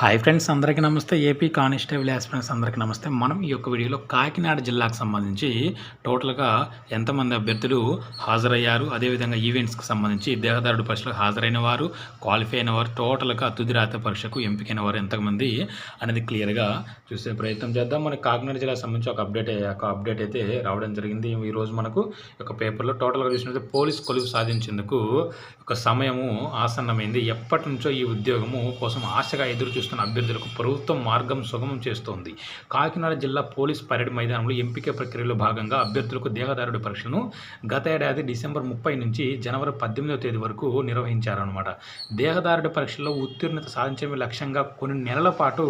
Hi friends అందరికీ నమస్తే. AP constable friends అందరికీ నమస్తే. మనం ఈ యొక్క వీడియోలో కాకినాడ జిల్లాకు సంబంధించి టోటల్గా ఎంతమంది అభ్యర్థులు హాజరయ్యారు? అదేవిధంగా ఈవెంట్స్కి సంబంధించి దేహదారుడు పరీక్షలకు హాజరైన వారు క్వాలిఫై అయిన వారు టోటల్గా తుది రాత పరీక్షకు ఎంపికైన వారు ఎంతమంది అనేది క్లియర్గా చూసే ప్రయత్నం చేద్దాం. మనకి కాకినాడ జిల్లాకు సంబంధించి ఒక అప్డేట్ ఒక అప్డేట్ అయితే రావడం జరిగింది. ఈరోజు మనకు ఒక పేపర్లో టోటల్గా చూసినట్లయితే పోలీస్ కొలువు సాధించేందుకు ఒక సమయము ఆసన్నమైంది. ఎప్పటి నుంచో ఈ ఉద్యోగము కోసం ఆశగా ఎదురు చేస్తున్న అభ్యర్థులకు ప్రభుత్వం మార్గం సుగమం చేస్తోంది. కాకినాడ జిల్లా పోలీస్ పరేడ్ మైదానంలో ఎంపిక ప్రక్రియలో భాగంగా అభ్యర్థులకు దేహదారుడి పరీక్షను గత ఏడాది డిసెంబర్ ముప్పై నుంచి జనవరి పద్దెనిమిదవ తేదీ వరకు నిర్వహించారనమాట దేహదారుడి పరీక్షలో ఉత్తీర్ణత సాధించడమే లక్ష్యంగా కొన్ని నెలల పాటు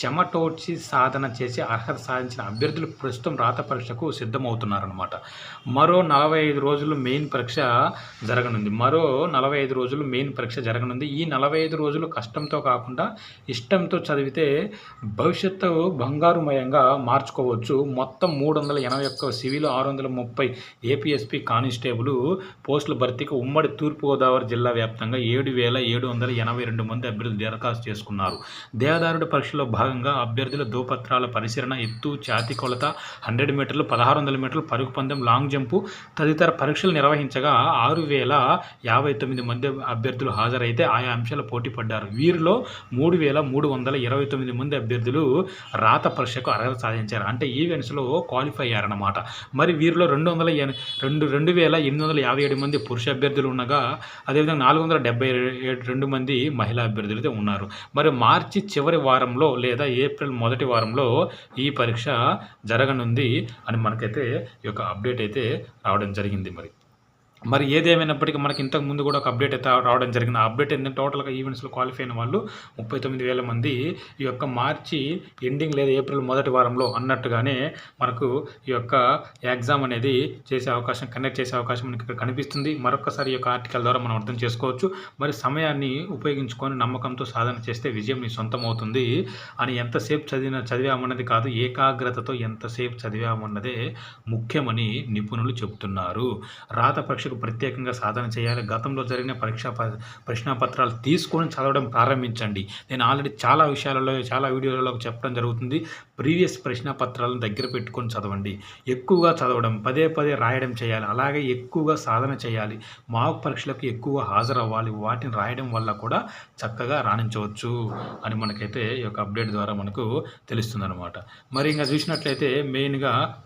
చెమటోడ్చి సాధన చేసి అర్హత సాధించిన అభ్యర్థులు ప్రస్తుతం రాత పరీక్షకు సిద్ధమవుతున్నారనమాట మరో నలభై ఐదు రోజులు మెయిన్ పరీక్ష జరగనుంది. మరో నలభై ఐదు రోజులు మెయిన్ పరీక్ష జరగనుంది. ఈ నలభై ఐదు రోజులు కష్టంతో కాకుండా ఇష్టంతో చదివితే భవిష్యత్తు బంగారుమయంగా మార్చుకోవచ్చు. మొత్తం మూడు వందల ఎనభై ఒక్క సివిల్ ఆరు వందల ముప్పై ఏపీఎస్పీ కానిస్టేబుల్ పోస్టుల భర్తీకి ఉమ్మడి తూర్పుగోదావరి జిల్లా వ్యాప్తంగా ఏడు వేల ఏడు వందల ఎనభై రెండు మంది అభ్యర్థులు దరఖాస్తు చేసుకున్నారు. దేహదారుడి పరీక్షలో భాగంగా అభ్యర్థుల దోపత్రాల పరిశీలన ఎత్తు ఛాతి కొలత హండ్రెడ్ మీటర్లు పదహారు వందల మీటర్లు పరుగు పందెం లాంగ్ జంపు తదితర పరీక్షలు నిర్వహించగా ఆరు వేల యాభై తొమ్మిది మంది అభ్యర్థులు హాజరైతే ఆయా అంశాలు పోటీ పడ్డారు వీరిలో మూడు వేల మూడు వందల ఇరవై తొమ్మిది మంది అభ్యర్థులు రాత పరీక్షకు అర్హత సాధించారు. అంటే ఈవెంట్స్లో క్వాలిఫై అయ్యారన్నమాట. మరి వీరిలో రెండు వందల ఎన- రెండు రెండు వేల ఎనిమిది వందల యాభై ఏడు మంది పురుష అభ్యర్థులు ఉండగా అదేవిధంగా నాలుగు వందల డెబ్బై రెండు మంది మహిళా అభ్యర్థులు అయితే ఉన్నారు. మరి మార్చి చివరి వారంలో లేదా ఏప్రిల్ మొదటి వారంలో ఈ పరీక్ష జరగనుంది అని మనకైతే ఈ యొక్క అప్డేట్ అయితే రావడం జరిగింది మరి. మరి ఏదేమైనప్పటికీ మనకి ఇంతకు ముందు కూడా ఒక అప్డేట్ అయితే రావడం జరిగింది. ఆ అప్డేట్ ఏంటంటే టోటల్గా ఈవెంట్స్లో క్వాలిఫై అయిన వాళ్ళు ముప్పై తొమ్మిది వేల మంది ఈ యొక్క మార్చి ఎండింగ్ లేదా ఏప్రిల్ మొదటి వారంలో అన్నట్టుగానే మనకు ఈ యొక్క ఎగ్జామ్ అనేది చేసే అవకాశం కండక్ట్ చేసే అవకాశం మనకి ఇక్కడ కనిపిస్తుంది. మరొకసారి ఈ యొక్క ఆర్టికల్ ద్వారా మనం అర్థం చేసుకోవచ్చు. మరి సమయాన్ని ఉపయోగించుకొని నమ్మకంతో సాధన చేస్తే విజయం నీ సొంతం అవుతుంది అని ఎంతసేపు చదివిన చదివామన్నది కాదు ఏకాగ్రతతో ఎంతసేపు చదివామన్నదే ముఖ్యమని నిపుణులు చెబుతున్నారు. రాత పరీక్షకు ప్రత్యేకంగా సాధన చేయాలి. గతంలో జరిగిన పరీక్షా ప- ప్రశ్నాపత్రాలు తీసుకొని చదవడం ప్రారంభించండి. నేను ఆల్రెడీ చాలా విషయాలలో చాలా వీడియోలలో చెప్పడం జరుగుతుంది. ప్రీవియస్ ప్రశ్నాపత్రాలను దగ్గర పెట్టుకొని చదవండి. ఎక్కువగా చదవడం పదే పదే రాయడం చేయాలి. అలాగే ఎక్కువగా సాధన చేయాలి. మాక్ పరీక్షలకు ఎక్కువ హాజరవ్వాలి. వాటిని రాయడం వల్ల కూడా చక్కగా రాణించవచ్చు అని మనకైతే ఈ యొక్క అప్డేట్ ద్వారా మనకు తెలుస్తుంది మరి ఇంకా చూసినట్లయితే మెయిన్గా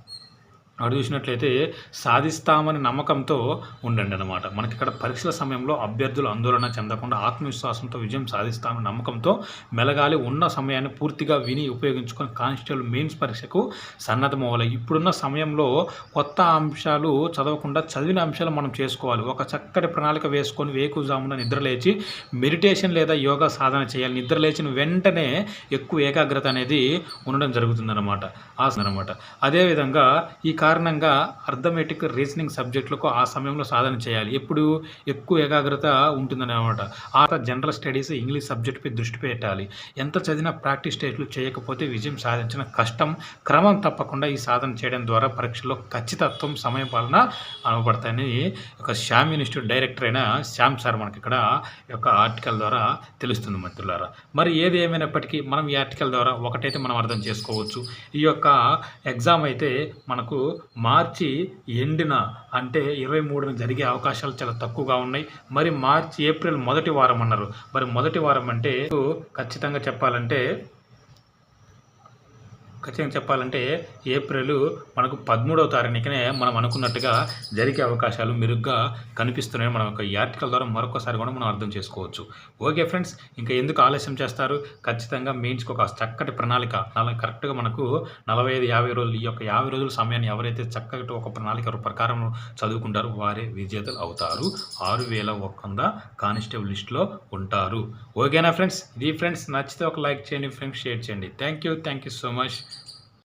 అటు చూసినట్లయితే సాధిస్తామని నమ్మకంతో ఉండండి అనమాట మనకి ఇక్కడ పరీక్షల సమయంలో అభ్యర్థులు ఆందోళన చెందకుండా ఆత్మవిశ్వాసంతో విజయం సాధిస్తామని నమ్మకంతో మెలగాలి ఉన్న సమయాన్ని పూర్తిగా విని ఉపయోగించుకొని కానిస్టేబుల్ మెయిన్స్ పరీక్షకు సన్నద్ధమవ్వాలి. ఇప్పుడున్న సమయంలో కొత్త అంశాలు చదవకుండా చదివిన అంశాలు మనం చేసుకోవాలి. ఒక చక్కటి ప్రణాళిక వేసుకొని వేకుజామున నిద్రలేచి మెడిటేషన్ లేదా యోగా సాధన చేయాలి. నిద్ర లేచిన వెంటనే ఎక్కువ ఏకాగ్రత అనేది ఉండడం జరుగుతుందన్నమాట. అనమాట అదేవిధంగా ఈ కారణంగా అర్థమెటిక్ రీజనింగ్ సబ్జెక్టులకు ఆ సమయంలో సాధన చేయాలి. ఎప్పుడు ఎక్కువ ఏకాగ్రత ఉంటుందని అనమాట ఆ జనరల్ స్టడీస్ ఇంగ్లీష్ సబ్జెక్టుపై దృష్టి పెట్టాలి. ఎంత చదివినా ప్రాక్టీస్ స్టేజ్లు చేయకపోతే విజయం సాధించిన కష్టం క్రమం తప్పకుండా ఈ సాధన చేయడం ద్వారా పరీక్షలో ఖచ్చితత్వం సమయపాలన అనుపడతాయని ఒక శ్యామ్ ఇన్స్టిట్యూట్ డైరెక్టర్ అయిన శ్యామ్ సార్ మనకి ఇక్కడ ఈ యొక్క ఆర్టికల్ ద్వారా తెలుస్తుంది మిత్రులారా. మరి ఏది ఏమైనప్పటికీ మనం ఈ ఆర్టికల్ ద్వారా ఒకటైతే మనం అర్థం చేసుకోవచ్చు. ఈ యొక్క ఎగ్జామ్ అయితే మనకు మార్చి ఎండిన అంటే ఇరవై మూడున జరిగే అవకాశాలు చాలా తక్కువగా ఉన్నాయి. మరి మార్చి ఏప్రిల్ మొదటి వారం అన్నారు. మరి మొదటి వారం అంటే ఖచ్చితంగా చెప్పాలంటే ఖచ్చితంగా చెప్పాలంటే ఏప్రిల్ మనకు పదమూడవ తారీఖునే మనం అనుకున్నట్టుగా జరిగే అవకాశాలు మెరుగ్గా కనిపిస్తున్నాయి మనం ఒక ఆర్టికల్ ద్వారా మరొకసారి కూడా మనం అర్థం చేసుకోవచ్చు. ఓకే ఫ్రెండ్స్ ఇంకా ఎందుకు ఆలస్యం చేస్తారు? ఖచ్చితంగా మెయిన్స్కి ఒక చక్కటి ప్రణాళిక అలా కరెక్ట్గా మనకు నలభై ఐదు యాభై రోజులు ఈ యొక్క యాభై రోజుల సమయాన్ని ఎవరైతే చక్కటి ఒక ప్రణాళిక ప్రకారం చదువుకుంటారో వారే విజేతలు అవుతారు. ఆరు వేల ఒక వంద కానిస్టేబుల్ లిస్ట్లో ఉంటారు. ఓకేనా ఫ్రెండ్స్? ఇది ఫ్రెండ్స్ నచ్చితే ఒక లైక్ చేయండి ఫ్రెండ్స్ షేర్ చేయండి. Thank you thank you so much.